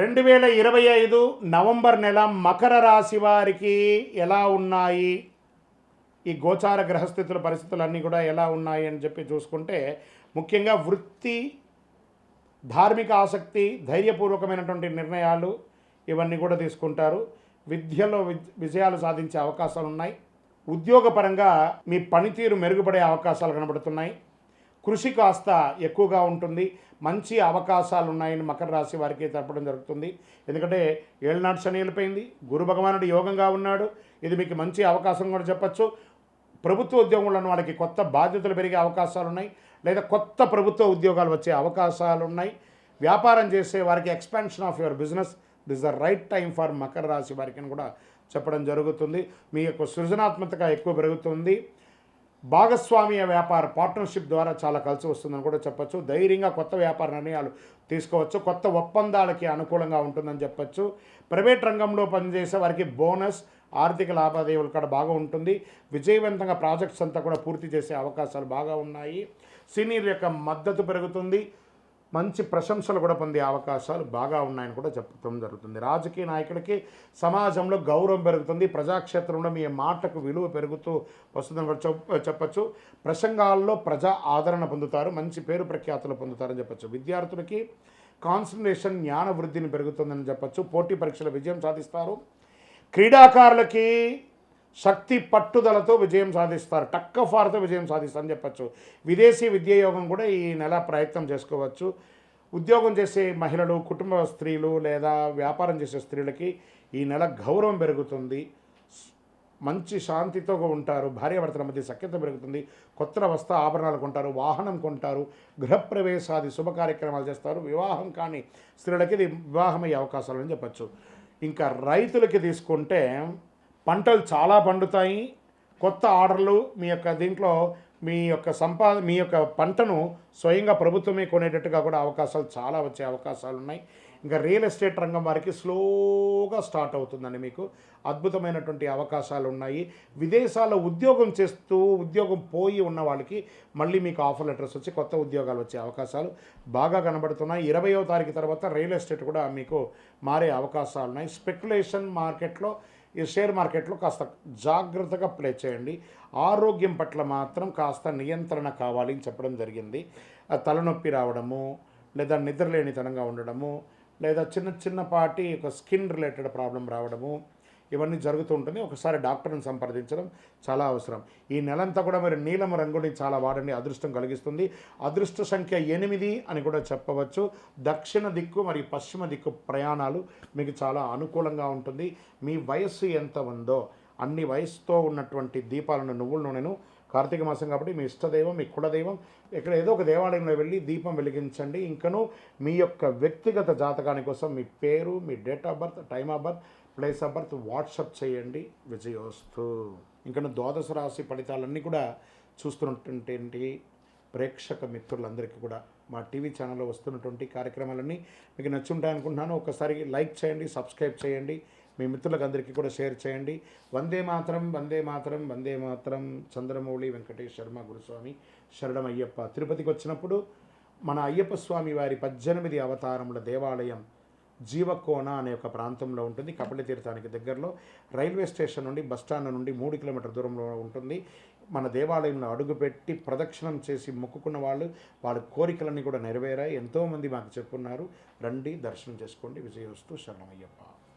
రెండు వేల ఇరవై ఐదు నవంబర్ నెల మకర రాశి వారికి ఎలా ఉన్నాయి? ఈ గోచార గ్రహస్థితుల పరిస్థితులు అన్నీ కూడా ఎలా ఉన్నాయి అని చెప్పి చూసుకుంటే ముఖ్యంగా వృత్తి ధార్మిక ఆసక్తి ధైర్యపూర్వకమైనటువంటి నిర్ణయాలు ఇవన్నీ కూడా తీసుకుంటారు. విద్యలో విజయాలు సాధించే అవకాశాలు ఉన్నాయి ఉద్యోగపరంగా మీ పనితీరు మెరుగుపడే అవకాశాలు కనబడుతున్నాయి. కృషి కాస్త ఎక్కువగా ఉంటుంది. మంచి అవకాశాలు ఉన్నాయని మకర రాశి వారికి తెలపడం జరుగుతుంది. ఎందుకంటే ఏళ్ళనాడు శని వెళ్ళిపోయింది. గురు భగవానుడు యోగంగా ఉన్నాడు. ఇది మీకు మంచి అవకాశం కూడా చెప్పచ్చు. ప్రభుత్వ ఉద్యోగంలో ఉన్న వాళ్ళకి కొత్త బాధ్యతలు పెరిగే అవకాశాలు ఉన్నాయి లేదా కొత్త ప్రభుత్వ ఉద్యోగాలు వచ్చే అవకాశాలు ఉన్నాయి వ్యాపారం చేసే వారికి expansion of your business. This the right time for Makar రాశి వారికి అని కూడా చెప్పడం జరుగుతుంది. మీ యొక్క సృజనాత్మకత ఎక్కువ పెరుగుతుంది. భాగస్వామ్య వ్యాపార పార్ట్నర్షిప్ ద్వారా చాలా కలిసి వస్తుందని కూడా చెప్పచ్చు. ధైర్యంగా కొత్త వ్యాపార నిర్ణయాలు తీసుకోవచ్చు. కొత్త ఒప్పందాలకి అనుకూలంగా ఉంటుందని చెప్పచ్చు. ప్రైవేట్ రంగంలో పనిచేసే వారికి బోనస్ ఆర్థిక లావాదేవీలు కూడా బాగా ఉంటుంది. విజయవంతంగా ప్రాజెక్ట్స్ అంతా కూడా పూర్తి చేసే అవకాశాలు బాగా ఉన్నాయి. సీనియర్ యొక్క మద్దతు పెరుగుతుంది. మంచి ప్రశంసలు కూడా పొందే అవకాశాలు బాగా ఉన్నాయని కూడా చెప్పడం జరుగుతుంది. రాజకీయ నాయకుడికి సమాజంలో గౌరవం పెరుగుతుంది. ప్రజాక్షేత్రంలో మీ మాటకు విలువ పెరుగుతూ వస్తుందని కూడా చెప్పచ్చు. ప్రసంగాల్లో ప్రజా ఆదరణ పొందుతారు. మంచి పేరు ప్రఖ్యాతులు పొందుతారని చెప్పచ్చు. విద్యార్థులకి కాన్సన్ట్రేషన్ జ్ఞాన వృద్ధిని పెరుగుతుందని చెప్పచ్చు. పోటీ పరీక్షల విజయం సాధిస్తారు. క్రీడాకారులకి శక్తి పట్టుదలతో విజయం సాధిస్తారు. టక్క ఫార్తో విజయం సాధిస్తారని చెప్పచ్చు. విదేశీ విద్యాయోగం కూడా ఈ నెల ప్రయత్నం చేసుకోవచ్చు. ఉద్యోగం చేసే మహిళలు కుటుంబ స్త్రీలు లేదా వ్యాపారం చేసే స్త్రీలకి ఈ నెల గౌరవం పెరుగుతుంది. మంచి శాంతితో ఉంటారు. భార్యాభర్తల మధ్య సఖ్యత పెరుగుతుంది. కొత్త వస్త్ర ఆభరణాలు కొంటారు వాహనం కొంటారు గృహప్రవేశాది శుభ కార్యక్రమాలు చేస్తారు. వివాహం కాని స్త్రీలకి ఇది వివాహమయ్యే అవకాశాలు అని చెప్పచ్చు. ఇంకా రైతులకి తీసుకుంటే పంటలు చాలా పండుతాయి. కొత్త ఆర్డర్లు మీ యొక్క దీంట్లో మీ యొక్క సంపా మీ యొక్క పంటను స్వయంగా ప్రభుత్వమే కొనేటట్టుగా కూడా అవకాశాలు చాలా వచ్చే అవకాశాలు ఉన్నాయి. ఇంకా రియల్ ఎస్టేట్ రంగం వారికి స్లోగా స్టార్ట్ అవుతుందండి మీకు. అద్భుతమైనటువంటి అవకాశాలు ఉన్నాయి. విదేశాల్లో ఉద్యోగం చేస్తూ ఉద్యోగం పోయి ఉన్న వాళ్ళకి మళ్ళీ మీకు ఆఫర్ లెటర్స్ వచ్చి కొత్త ఉద్యోగాలు వచ్చే అవకాశాలు బాగా కనబడుతున్నాయి. ఇరవయో తారీఖు తర్వాత రియల్ ఎస్టేట్ కూడా మీకు మారే అవకాశాలు ఉన్నాయి. స్పెక్యులేషన్ మార్కెట్లో ఈ షేర్ మార్కెట్లో కాస్త జాగ్రత్తగా ప్లే చేయండి. ఆరోగ్యం పట్ల మాత్రం కాస్త నియంత్రణ కావాలి అని చెప్పడం జరిగింది. తలనొప్పి రావడము లేదా నిద్రలేనితనంగా ఉండడము లేదా చిన్న చిన్నపాటి ఒక స్కిన్ రిలేటెడ్ ప్రాబ్లం రావడము ఇవన్నీ జరుగుతూ ఉంటుంది ఒకసారి డాక్టర్ని సంప్రదించడం చాలా అవసరం. ఈ నెలంతా కూడా మీరు నీలం రంగుని చాలా వాడండి అదృష్టం కలిగిస్తుంది. అదృష్ట సంఖ్య ఎనిమిది అని కూడా చెప్పవచ్చు. దక్షిణ దిక్కు మరియు పశ్చిమ దిక్కు ప్రయాణాలు మీకు చాలా అనుకూలంగా ఉంటుంది. మీ వయస్సు ఎంత ఉందో అన్ని వయసుతో ఉన్నటువంటి దీపాలను నువ్వుల నూనెను కార్తీక మాసం కాబట్టి మీ ఇష్టదైవం మీ కులదైవం ఇక్కడ ఏదో ఒక దేవాలయంలో వెళ్ళి దీపం వెలిగించండి. ఇంకను మీ యొక్క వ్యక్తిగత జాతకాని కోసం మీ పేరు మీ date of birth time of birth place of birth WhatsApp చేయండి విజయోస్తు. ఇంకను ద్వాదశ రాశి ఫలితాలన్నీ కూడా చూస్తున్నటువంటి ప్రేక్షక మిత్రులందరికీ కూడా మా టీవీ ఛానల్లో వస్తున్నటువంటి కార్యక్రమాలన్నీ మీకు నచ్చుంటాయి అనుకుంటున్నాను ఒకసారి లైక్ చేయండి సబ్స్క్రైబ్ చేయండి. మీ మిత్రులకు అందరికీ కూడా షేర్ చేయండి. వందే మాతరం వందే మాతరం వందే మాత్రం చంద్రమౌళి వెంకటేష్ శర్మ గురుస్వామి శరణం అయ్యప్ప. తిరుపతికి వచ్చినప్పుడు మన అయ్యప్ప స్వామి వారి పద్దెనిమిది అవతారముల దేవాలయం జీవకోన అనే ఒక ప్రాంతంలో ఉంటుంది. కపిల తీర్థానికి దగ్గరలో రైల్వే స్టేషన్ నుండి బస్టాండ్ నుండి మూడు కిలోమీటర్ దూరంలో ఉంటుంది. మన దేవాలయంలో అడుగుపెట్టి ప్రదక్షిణం చేసి మొక్కుకున్న వాళ్ళు వాళ్ళ కోరికలన్నీ కూడా నెరవేరాయి. ఎంతోమంది మాకు చెప్పున్నారు. రండి దర్శనం చేసుకోండి. విజయోస్తు శరణమయ్యప్ప